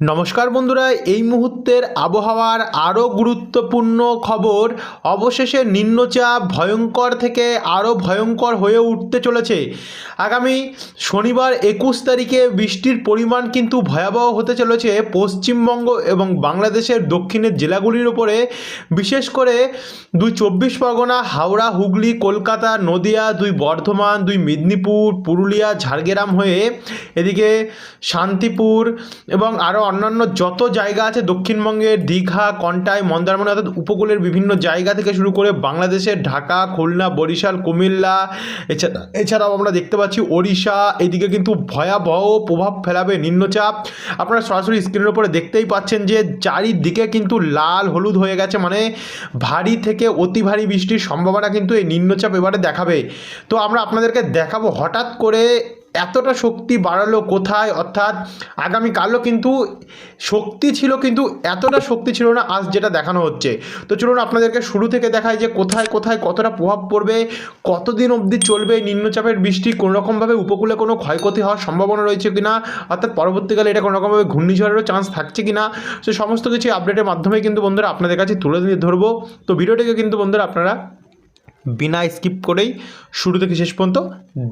নমস্কার বন্ধুরা, এই মুহূর্তের আবহাওয়ার আরও গুরুত্বপূর্ণ খবর অবশেষে নিম্নচাপ ভয়ঙ্কর থেকে আরও ভয়ঙ্কর হয়ে উঠতে চলেছে। আগামী শনিবার একুশ তারিখে বৃষ্টির পরিমাণ কিন্তু ভয়াবহ হতে চলেছে পশ্চিমবঙ্গ এবং বাংলাদেশের দক্ষিণের জেলাগুলির উপরে। বিশেষ করে দুই চব্বিশ পরগনা, হাওড়া, হুগলি, কলকাতা, নদিয়া, দুই বর্ধমান, দুই মেদিনীপুর, পুরুলিয়া, ঝাড়গ্রাম হয়ে এদিকে শান্তিপুর এবং আরও অন্যান্য যত জায়গা আছে, দক্ষিণবঙ্গের দীঘা, কন্টাই, মন্দারমণি অর্থাৎ উপকূলের বিভিন্ন জায়গা থেকে শুরু করে বাংলাদেশের ঢাকা, খুলনা, বরিশাল, কুমিল্লা এছাড়া এছাড়াও আমরা দেখতে পাচ্ছি ওড়িশা, এদিকে কিন্তু ভয়াবহ প্রভাব ফেলাবে নিম্নচাপ। আপনারা সরাসরি স্ক্রিনের উপরে দেখতেই পাচ্ছেন যে চারিদিকে কিন্তু লাল, হলুদ হয়ে গেছে মানে ভারী থেকে অতি ভারী বৃষ্টির সম্ভাবনা কিন্তু এই নিম্নচাপ এবারে দেখাবে। তো আমরা আপনাদেরকে দেখাবো হঠাৎ করে এতটা শক্তি বাড়ালো কোথায়? অর্থাৎ আগামীকালও কিন্তু শক্তি ছিল, কিন্তু এতটা শক্তি ছিল না আজ যেটা দেখানো হচ্ছে। তো চলুন আপনাদেরকে শুরু থেকে দেখায় যে কোথায় কোথায় কতটা প্রভাব পড়বে, কতদিন অবধি চলবে নিম্নচাপের বৃষ্টি কোনো রকমভাবে উপকূলে কোনো ক্ষয়ক্ষতি হওয়ার সম্ভাবনা রয়েছে কিনা, অর্থাৎ পরবর্তীকালে এটা কোনো রকমভাবে ঘূর্ণিঝড়েরও চান্স থাকছে কিনা, সে সমস্ত কিছু আপডেটের মাধ্যমে কিন্তু বন্ধুরা আপনাদের কাছে তুলে ধরবো। তো ভিডিওটিকে কিন্তু বন্ধুরা আপনারা বিনা স্কিপ করেই শুরু থেকে শেষ পর্যন্ত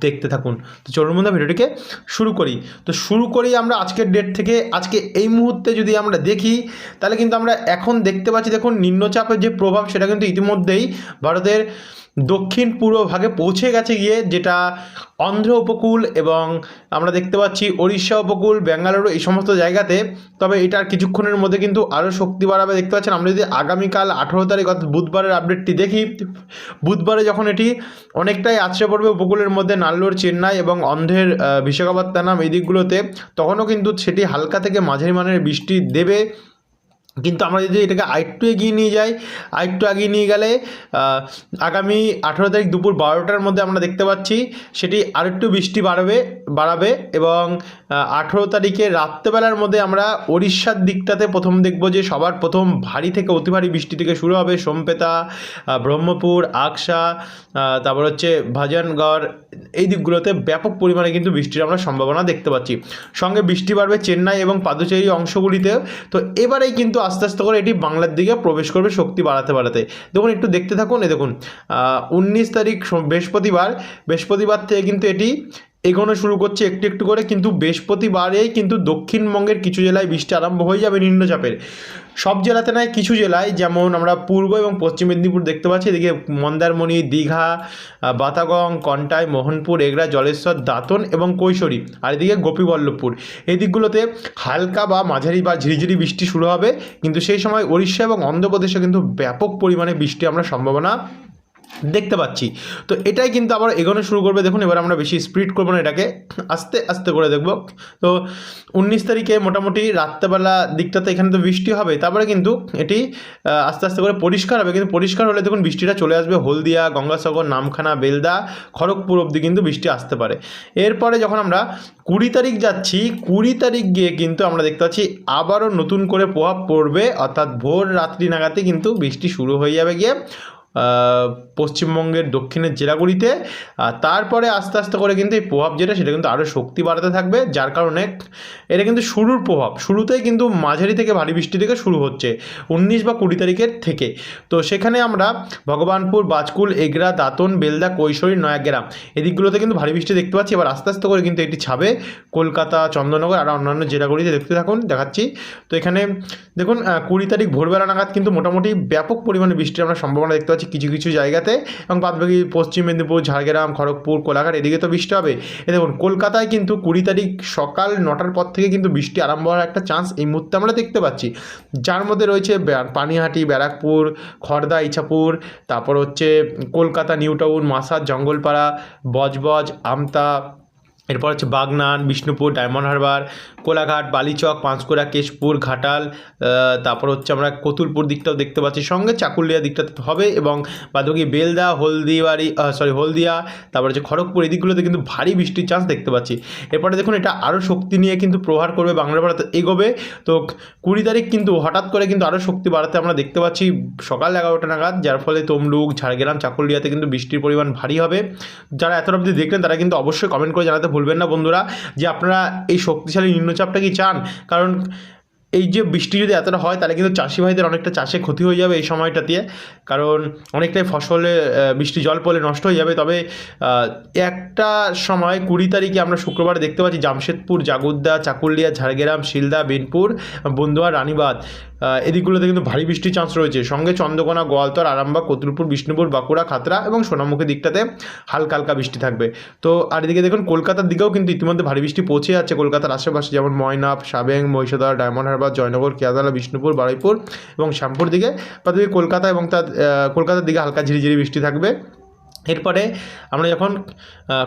দেখতে থাকুন। তো চলুন বন্ধু ভিডিওটিকে শুরু করি। তো শুরু করি আমরা আজকের ডেট থেকে। আজকে এই মুহূর্তে যদি আমরা দেখি, তাহলে কিন্তু আমরা এখন দেখতে পাচ্ছি, দেখুন, নিম্নচাপের যে প্রভাব, সেটা কিন্তু ইতিমধ্যেই ভারতের দক্ষিণ পূর্ব ভাগে পৌঁছে গেছে গিয়ে যেটা অন্ধ্র উপকূল এবং আমরা দেখতে পাচ্ছি ওড়িশা উপকূল বেঙ্গালুরু এই সমস্ত জায়গাতে। তবে এটার কিছুক্ষণের মধ্যে কিন্তু আরও শক্তি বাড়াবে। দেখতে পাচ্ছেন, আমরা যদি আগামীকাল আঠেরো তারিখ অর্থাৎ বুধবারের আপডেটটি দেখি, বুধবারে যখন এটি অনেকটাই আছড়ে পড়বে উপকূলের মধ্যে নাল্লোর, চেন্নাই এবং অন্ধ্রের বিশাখাপত্তনম এই দিকগুলোতে, তখনও কিন্তু সেটি হালকা থেকে মাঝারি মানের বৃষ্টি দেবে। কিন্তু আমরা যদি এটাকে আরেকটু এগিয়ে নিয়ে যাই, আরেকটু এগিয়ে নিয়ে গেলে আগামী আঠেরো তারিখ দুপুর বারোটার মধ্যে আমরা দেখতে পাচ্ছি সেটি আরেকটু বৃষ্টি বাড়বে, বাড়াবে এবং আঠেরো তারিখে রাত্রেবেলার মধ্যে আমরা ওড়িশার দিকটাতে প্রথম দেখব যে সবার প্রথম ভারী থেকে অতি ভারী বৃষ্টি থেকে শুরু হবে সোমপেতা ব্রহ্মপুর, আকসা তারপর হচ্ছে ভাজানগড়, এই দিকগুলোতে ব্যাপক পরিমাণে কিন্তু বৃষ্টির আমরা সম্ভাবনা দেখতে পাচ্ছি। সঙ্গে বৃষ্টি বাড়বে চেন্নাই এবং পাদুচেরি অংশগুলিতে। তো এবারেই কিন্তু আস্তে আস্তে করে এটি বাংলার দিকে প্রবেশ করবে শক্তি বাড়াতে বাড়াতে। দেখুন, একটু দেখতে থাকুন এ দেখুন উনিশ তারিখ বৃহস্পতিবার বৃহস্পতিবার থেকে কিন্তু এটি এগোনো শুরু করছে একটু একটু করে, কিন্তু বৃহস্পতিবারেই কিন্তু দক্ষিণবঙ্গের কিছু জেলায় বৃষ্টি আরম্ভ হয়ে যাবে নিম্নচাপের। সব জেলাতে নয়, কিছু জেলায়, যেমন আমরা পূর্ব এবং পশ্চিম মেদিনীপুর দেখতে পাচ্ছি, এদিকে মন্দারমণি, দীঘা বাতাগং, কন্টাই, মোহনপুর, এগরা, জলেশ্বর, দাঁতন এবং কৈশোরী, আর এদিকে গোপীবল্লভপুর। এই দিকগুলোতে হালকা বা মাঝারি বা ঝিরিঝিরি বৃষ্টি শুরু হবে, কিন্তু সেই সময় উড়িষ্যা এবং অন্ধ্রপ্রদেশে কিন্তু ব্যাপক পরিমাণে বৃষ্টি আমরা সম্ভাবনা দেখতে পাচ্ছি। তো এটাই কিন্তু আবার এগোনো শুরু করবে। দেখুন, এবার আমরা বেশি স্পিড করব না এটাকে। আস্তে আস্তে করে দেখব। তো উনিশ তারিখে মোটামুটি রাত্রেবেলা দিকটাতে এখানে তো বৃষ্টি হবে। তারপরে কিন্তু এটি আস্তে আস্তে করে পরিষ্কার হবে। কিন্তু পরিষ্কার হলে দেখুন, বৃষ্টিটা চলে আসবে হলদিয়া, গঙ্গাসাগর, নামখানা, বেলদা, খড়গপুর অবধি কিন্তু বৃষ্টি আসতে পারে। এরপরে যখন আমরা কুড়ি তারিখ যাচ্ছি, কুড়ি তারিখ গিয়ে কিন্তু আমরা দেখতে পাচ্ছি, আবারও নতুন করে প্রভাব পড়বে। অর্থাৎ ভোর রাত্রি নাগাতে কিন্তু বৃষ্টি শুরু হয়ে যাবে গিয়ে। পশ্চিমবঙ্গের দক্ষিণের জেলাগুলিতে। তারপরে আস্তে আস্তে করে কিন্তু এই প্রভাব যেটা, সেটা কিন্তু আরও শক্তি বাড়াতে থাকবে, যার কারণে এটা কিন্তু শুরুর প্রভাব। শুরুতেই কিন্তু মাঝারি থেকে ভারী বৃষ্টি থেকে শুরু হচ্ছে, উনিশ বা কুড়ি তারিখের থেকে। তো সেখানে আমরা ভগবানপুর, বাজকুল, এগরা, দাঁতন, বেলদা, কৈশোরী, নয়াগ্রাম, এদিকগুলোতে কিন্তু ভারী বৃষ্টি দেখতে পাচ্ছি। এবার আস্তে আস্তে করে কিন্তু এটি ছাবে কলকাতা, চন্দ্রনগর, আর অন্যান্য জেলাগুলিতে দেখতে থাকুন, দেখাচ্ছি। তো এখানে দেখুন কুড়ি তারিখ ভোরবেলা নাগাদ কিন্তু মোটামুটি ব্যাপক পরিমাণে বৃষ্টির আমরা সম্ভাবনা দেখতে পাচ্ছি। কিছু কিছু জায়গাতে এবং বাদবাকি পশ্চিম মেদিনীপুর, ঝাড়গ্রাম, খড়গপুর, কোলাঘাট, এদিকে তো বৃষ্টি হবে। এ দেখুন, কলকাতায় কিন্তু কুড়ি তারিখ সকাল নটার পর থেকে কিন্তু বৃষ্টি আরম্ভ হওয়ার একটা চান্স এই মুহূর্তে আমরা দেখতে পাচ্ছি। যার মধ্যে রয়েছে পানিহাটি, ব্যারাকপুর খড়দা ইছাপুর, তারপর হচ্ছে কলকাতা নিউ টাউন মাসাদ জঙ্গলপাড়া, বজবজ, আমতা এরপর হচ্ছে বাগনান, বিষ্ণুপুর, ডায়মন্ড হারবার, কোলাঘাট, বালিচক, পাঁশকুড়া, কেশপুর, ঘাটাল তারপর হচ্ছে আমরা কতুলপুর দিকটাও দেখতে পাচ্ছি। সঙ্গে চাকুলিয়া দিকটাতে হবে এবং বাদবাকি বেলদা, হলদিবাড়ি সরি হলদিয়া, তারপর হচ্ছে খড়গপুর, এই দিকগুলোতে কিন্তু ভারী বৃষ্টির চান্স দেখতে পাচ্ছি। এরপরে দেখুন, এটা আরও শক্তি নিয়ে কিন্তু প্রহার করবে বাংলা ভারতে এগোবে। তো কুড়ি তারিখ কিন্তু হঠাৎ করে কিন্তু আরও শক্তি বাড়াতে আমরা দেখতে পাচ্ছি সকাল এগারোটা নাগাদ, যার ফলে তমলুক, ঝাড়গ্রাম, চাকুলিয়াতে কিন্তু বৃষ্টির পরিমাণ ভারী হবে। যারা এত অবধি দেখলেন, তারা কিন্তু অবশ্যই কমেন্ট করে জানাতে ভুলবেন না বন্ধুরা যে আপনারা এই শক্তিশালী নিম্নচাপটা কি চান? কারণ এই যে বৃষ্টি যদি এতটা হয়, তাহলে কিন্তু চাষি ভাইদের অনেকটা চাষে ক্ষতি হয়ে যাবে এই সময়টাতে। কারণ অনেকটাই ফসলে বৃষ্টি, জল পড়লে নষ্ট হয়ে যাবে। তবে একটা সময়, কুড়ি তারিখে আমরা শুক্রবার দেখতে পাচ্ছি জামশেদপুর, জাগুদ্দা, চাকুলিয়া, ঝাড়গ্রাম, শিলদা, বিনপুর বন্ধুয়া রানীবাদ এদিকগুলোতে কিন্তু ভারী বৃষ্টির চান্স রয়েছে। সঙ্গে চন্দ্রকোনা, গোয়ালতর, আরামবাগ, কতুলপুর, বিষ্ণুপুর, বাঁকুড়া, খাতড়া এবং সোনামুখী দিকটাতে হালকা হালকা বৃষ্টি থাকবে। তো, আর এদিকে দেখুন, কলকাতার দিকেও কিন্তু ইতিমধ্যে ভারী বৃষ্টি পৌঁছে যাচ্ছে। কলকাতার আশেপাশে যেমন ময়নাপ, সাবেং, মহিষাদল, ডায়মন্ড জয়নগর কেয়াদালা বিষ্ণুপুর, বারুইপুর এবং শ্যামপুর দিকে। বা কলকাতা এবং তার কলকাতার দিকে হালকা ঝিরিঝিরি বৃষ্টি থাকবে। এরপরে আমরা যখন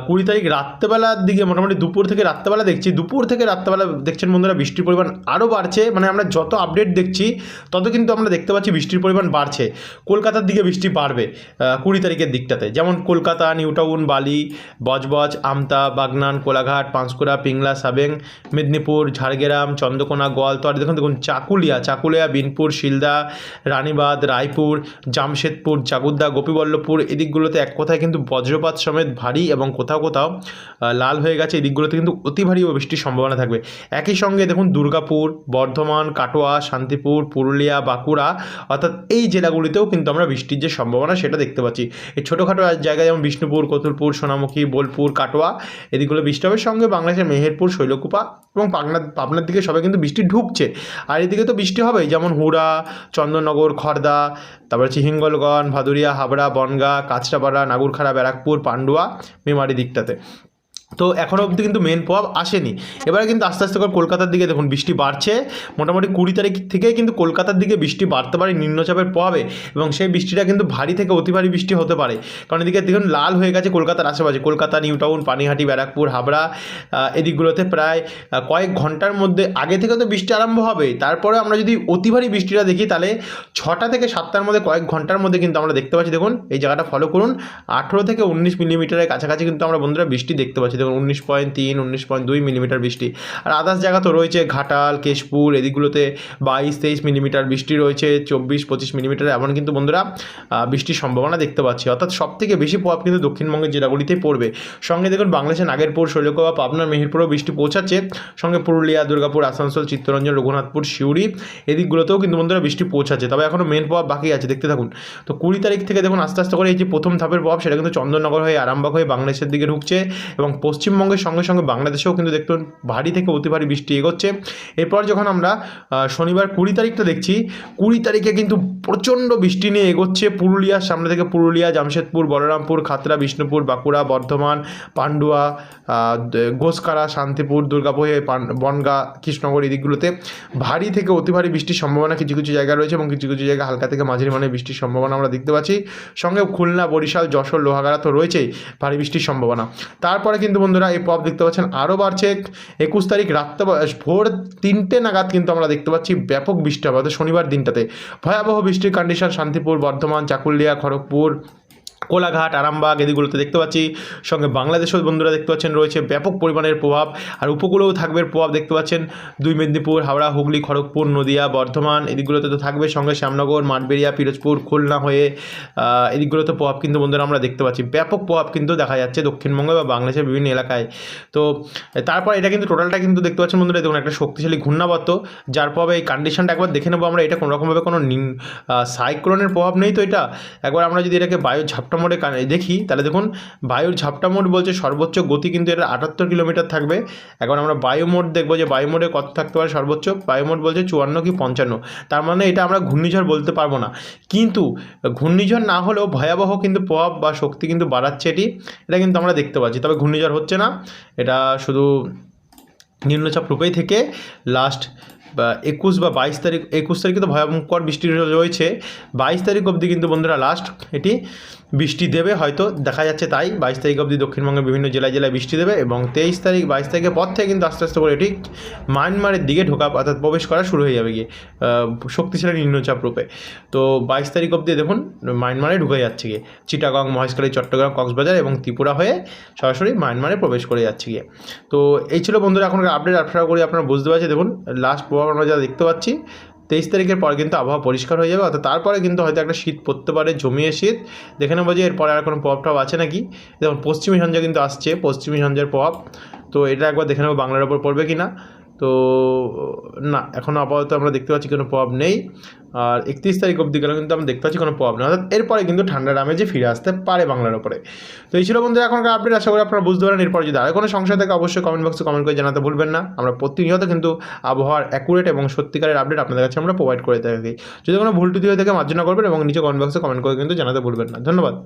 কুড়ি তারিখ রাত্রেবেলার দিকে মোটামুটি দুপুর থেকে রাত্রেবেলা দেখছি, দুপুর থেকে রাত্রেবেলা দেখছেন বন্ধুরা বৃষ্টির পরিমাণ আরও বাড়ছে মানে আমরা যত আপডেট দেখছি তত কিন্তু আমরা দেখতে পাচ্ছি বৃষ্টির পরিমাণ বাড়ছে। কলকাতার দিকে বৃষ্টি বাড়বে কুড়ি তারিখের দিকটাতে। যেমন কলকাতা নিউটাউন বালি, বজবজ, আমতা, বাগনান, কোলাঘাট, পাঁশকুড়া, পিংলা, সাবেং, মেদিনীপুর, ঝাড়গ্রাম, চন্দ্রকোনা, গোয়ালতর দেখুন দেখুন, চাকুলিয়া চাকুলিয়া, বিনপুর, শিলদা রানীবাদ রায়পুর, জামশেদপুর, জাগুদ্দা, গোপীবল্লভপুর, এদিকগুলোতে এক কথায় কিন্তু বজ্রপাত সমেত ভারী এবং কোথাও কোথাও লাল হয়ে গেছে। এই দিকগুলোতে কিন্তু অতি ভারী বৃষ্টির সম্ভাবনা থাকবে। একই সঙ্গে দেখুন দুর্গাপুর, বর্ধমান, কাটোয়া, শান্তিপুর, পুরুলিয়া, বাঁকুড়া, অর্থাৎ এই জেলাগুলিতেও কিন্তু আমরা বৃষ্টির যে সম্ভাবনা সেটা দেখতে পাচ্ছি। এই ছোটোখাটো জায়গায় যেমন বিষ্ণুপুর, কতুলপুর, সোনামুখী, বোলপুর, কাটোয়া, এদিকগুলো বৃষ্টি হবে। সঙ্গে বাংলাদেশের মেহেরপুর, শৈলকুপা এবং পাবনা, পাবনার দিকে সবাই কিন্তু বৃষ্টি ঢুকছে। আর এদিকে তো বৃষ্টি হবেই, যেমন হুড়া, চন্দননগর খড়দা তারপরে হচ্ছে হিঙ্গলগঞ্জ, ভাদুরিয়া, হাবড়া, বনগা, কাঁচরাপাড়া নাগুরখাড়া ব্যারাকপুর পান্ডুয়া মেমারি দিকটাতে। তো এখনও অবধি কিন্তু মেন প্রভাব আসেনি। এবারে কিন্তু আস্তে আস্তে করে কলকাতার দিকে দেখুন বৃষ্টি বাড়ছে। মোটামুটি কুড়ি তারিখ থেকেই কিন্তু কলকাতার দিকে বৃষ্টি বাড়তে পারে নিম্নচাপের প্রভাবে এবং সেই বৃষ্টিটা কিন্তু ভারী থেকে অতি ভারী বৃষ্টি হতে পারে। কারণ এদিকে দেখুন লাল হয়ে গেছে কলকাতার আশেপাশে। কলকাতা নিউ টাউন পানিহাটি, ব্যারাকপুর, হাবড়া এদিকগুলোতে প্রায় কয়েক ঘণ্টার মধ্যে আগে থেকে তো বৃষ্টি আরম্ভ হবে। তারপরে আমরা যদি অতি ভারী বৃষ্টিটা দেখি তাহলে ছটা থেকে সাতটার মধ্যে, কয়েক ঘণ্টার মধ্যে কিন্তু আমরা দেখতে পাচ্ছি। দেখুন, এই জায়গাটা ফলো করুন। আঠেরো থেকে উনিশ মিলিমিটারের কাছাকাছি কিন্তু আমরা বন্ধুরা বৃষ্টি দেখতে পাচ্ছি। দেখুন উনিশ পয়েন্ট তিন, উনিশ পয়েন্ট দুই মিলিমিটার বৃষ্টি। আর আদার্স জায়গা তো রয়েছে, ঘাটাল, কেশপুর, এদিকগুলোতে বাইশ, তেইশ মিলিমিটার বৃষ্টি রয়েছে, চব্বিশ, পঁচিশ মিলিমিটার। এমন কিন্তু বন্ধুরা বৃষ্টির সম্ভাবনা দেখতে পাচ্ছি। অর্থাৎ সব থেকে বেশি প্রভাব কিন্তু দক্ষিণবঙ্গের জেলাগুলিতেই পড়বে। সঙ্গে দেখুন, বাংলাদেশের নাগেরপুর শৈলকুপা পাবনার মেহেরপুরেও বৃষ্টি পৌঁছাচ্ছে। সঙ্গে পুরুলিয়া, দুর্গাপুর, আসানসোল, চিত্তরঞ্জন, রঘুনাথপুর, সিউড়ি, এদিকগুলোতেও কিন্তু বন্ধুরা বৃষ্টি পৌঁছাচ্ছে। তবে এখনও মেন প্রভাব বাকি আছে, দেখতে থাকুন। তো কুড়ি তারিখ থেকে দেখুন, আস্তে আস্তে করে এই যে প্রথম ধাপের প্রভাব, সেটা কিন্তু চন্দননগর হয়ে, আরামবাগ হয়ে বাংলাদেশের দিকে ঢুকছে এবং পশ্চিমবঙ্গের সঙ্গে সঙ্গে বাংলাদেশেও কিন্তু দেখুন ভারী থেকে অতি ভারী বৃষ্টি এগোচ্ছে। এরপর যখন আমরা শনিবার কুড়ি তারিখটা দেখছি, কুড়ি তারিখে কিন্তু প্রচণ্ড বৃষ্টি নিয়ে এগোচ্ছে পুরুলিয়ার সামনে থেকে পুরুলিয়া, জামশেদপুর, বলরামপুর, খাতড়া, বিষ্ণুপুর, বাঁকুড়া, বর্ধমান, পান্ডুয়া ঘোষকারা শান্তিপুর, দুর্গাপুর বনগাঁ, কৃষ্ণনগর এই দিকগুলোতে ভারী থেকে অতি ভারী বৃষ্টির সম্ভাবনা কিছু কিছু জায়গা রয়েছে এবং কিছু কিছু জায়গায় হালকা থেকে মাঝারি মানের বৃষ্টির সম্ভাবনা আমরা দেখতে পাচ্ছি। সঙ্গে খুলনা, বরিশাল, যশোর, লোহাগাড়া তো রয়েছেই ভারী বৃষ্টির সম্ভাবনা। তারপরে কিন্তু বন্ধুরা এই প্রভাব দেখতে পাচ্ছেন আরও বাড়ছে। একুশ তারিখ রাত্রে ভোর তিনটে নাগাদ কিন্তু আমরা দেখতে পাচ্ছি ব্যাপক বৃষ্টি হবে। শনিবার দিনটাতে। ভয়াবহ বৃষ্টির কন্ডিশন শান্তিপুর, বর্ধমান, চাকুলিয়া, খড়গপুর কোলাঘাট, আরামবাগ এদিকগুলোতে দেখতে পাচ্ছি। সঙ্গে বাংলাদেশেও বন্ধুরা দেখতে পাচ্ছেন, রয়েছে ব্যাপক পরিমাণের প্রভাব। আর উপকূলেও থাকবে প্রভাব দেখতে পাচ্ছেন। দুই মেদিনীপুর, হাওড়া, হুগলি, খড়গপুর, নদিয়া, বর্ধমান এদিকগুলোতে তো থাকবে। সঙ্গে শ্যামনগর, মাঠবেড়িয়া, পিরোজপুর, খুলনা হয়ে এদিকগুলোতে প্রভাব কিন্তু বন্ধুরা আমরা দেখতে পাচ্ছি। ব্যাপক প্রভাব কিন্তু দেখা যাচ্ছে দক্ষিণবঙ্গে বা বাংলাদেশের বিভিন্ন এলাকায়। তো, তারপর এটা কিন্তু টোটালটা কিন্তু দেখতে পাচ্ছেন বন্ধুরা, দেখুন একটা শক্তিশালী ঘূর্ণাবর্ত, যার প্রভাবে এই কন্ডিশনটা একবার দেখে নেব আমরা। এটা কোনোরকমভাবে কোনো সাইক্লোনের প্রভাব নেই তো এটা? একবার আমরা যদি এটাকে বায়ু ঝাপটা মোড়ে দেখি, তাহলে দেখুন, বায়ুর ঝাপটা মোড় বলছে সর্বোচ্চ গতি কিন্তু এটা আটাত্তর কিলোমিটার থাকবে। এখন আমরা বায়ু মোড দেখব যে বায়ু মোড়ে কত থাকতে পারে সর্বোচ্চ? বায়ু মোড বলছে চুয়ান্ন কি পঞ্চান্ন। তার মানে এটা আমরা ঘূর্ণিঝড় বলতে পারব না। কিন্তু ঘূর্ণিঝড় না হলেও ভয়াবহ কিন্তু প্রভাব বা শক্তি কিন্তু বাড়াচ্ছে এটি। এটা কিন্তু আমরা দেখতে পাচ্ছি। তবে ঘূর্ণিঝড় হচ্ছে না। এটা শুধু নিম্নচাপ রূপেই থেকে লাস্ট একুশ বা বাইশ তারিখ, একুশ তারিখে তো ভয়ঙ্কর বৃষ্টি রয়েছে। বাইশ তারিখ অবধি কিন্তু বন্ধুরা লাস্ট এটি বৃষ্টি দেবে, হয়তো দেখা যাচ্ছে তাই। বাইশ তারিখ অবধি দক্ষিণবঙ্গের বিভিন্ন জেলায় জেলায় বৃষ্টি দেবে এবং তেইশ তারিখ, বাইশ তারিখের পর থেকে কিন্তু আস্তে আস্তে করে এটি মায়ানমারের দিকে ঢোকা, অর্থাৎ প্রবেশ করা শুরু হয়ে যাবে গিয়ে শক্তিশালী নিম্নচাপ রূপে। তো বাইশ তারিখ অবধি দেখুন, মায়ানমারে ঢুকে যাচ্ছে গিয়ে। চিটাগং, মহেশখালী, চট্টগ্রাম, কক্সবাজার এবং ত্রিপুরা হয়ে সরাসরি মায়ানমারে প্রবেশ করে যাচ্ছে গিয়ে। তো এই ছিল বন্ধুরা এখনকার আপডেট আশা করি আপনারা বুঝতে পারছি দেখুন লাস্ট প্রভাব আমরা যা দেখতে পাচ্ছি, তেইশ তারিখের পর কিন্তু আবহাওয়া পরিষ্কার হয়ে যাবে, অর্থাৎ তারপরে কিন্তু হয়তো একটা শীত পড়তে পারে, জমিয়ে শীত। দেখে নেব যে এরপরে আর কোনো প্রভাব টভাব আছে নাকি? যেমন পশ্চিমী সঞ্জয় কিন্তু আসছে, পশ্চিমী সঞ্জয়ের প্রভাব। তো এটা একবার দেখে নেব বাংলার ওপর পড়বে কি না তো, না এখনও আপাতত আমরা দেখতে পাচ্ছি কোনো প্রভাব নেই। আর একত্রিশ তারিখ অবধি গেলে কিন্তু আমরা দেখতে পাচ্ছি কোনো প্রভাব নেই। অর্থাৎ এরপরে কিন্তু ঠান্ডার আমেজে ফিরে আসতে পারে বাংলার ওপরে। তো এই ছিল বন্ধুরা এখনকার আপডেট আশা করি আপনারা বুঝতে পারেন। এরপর যদি আর কোনো সংশয় থাকে, অবশ্যই কমেন্ট বক্সে কমেন্ট করে জানাতে ভুলবেন না। আমরা প্রতিনিয়ত কিন্তু আবহাওয়ার অ্যাকুরেট এবং সত্যিকারের আপডেট আপনাদের কাছে আমরা প্রোভাইড করে থাকি। যদি কোনো ভুল টুটি হয়ে থাকে, মার্জনা করবেন এবং নিচে কমেন্ট বক্সে কমেন্ট করে কিন্তু জানাতে ভুলবেন না। ধন্যবাদ।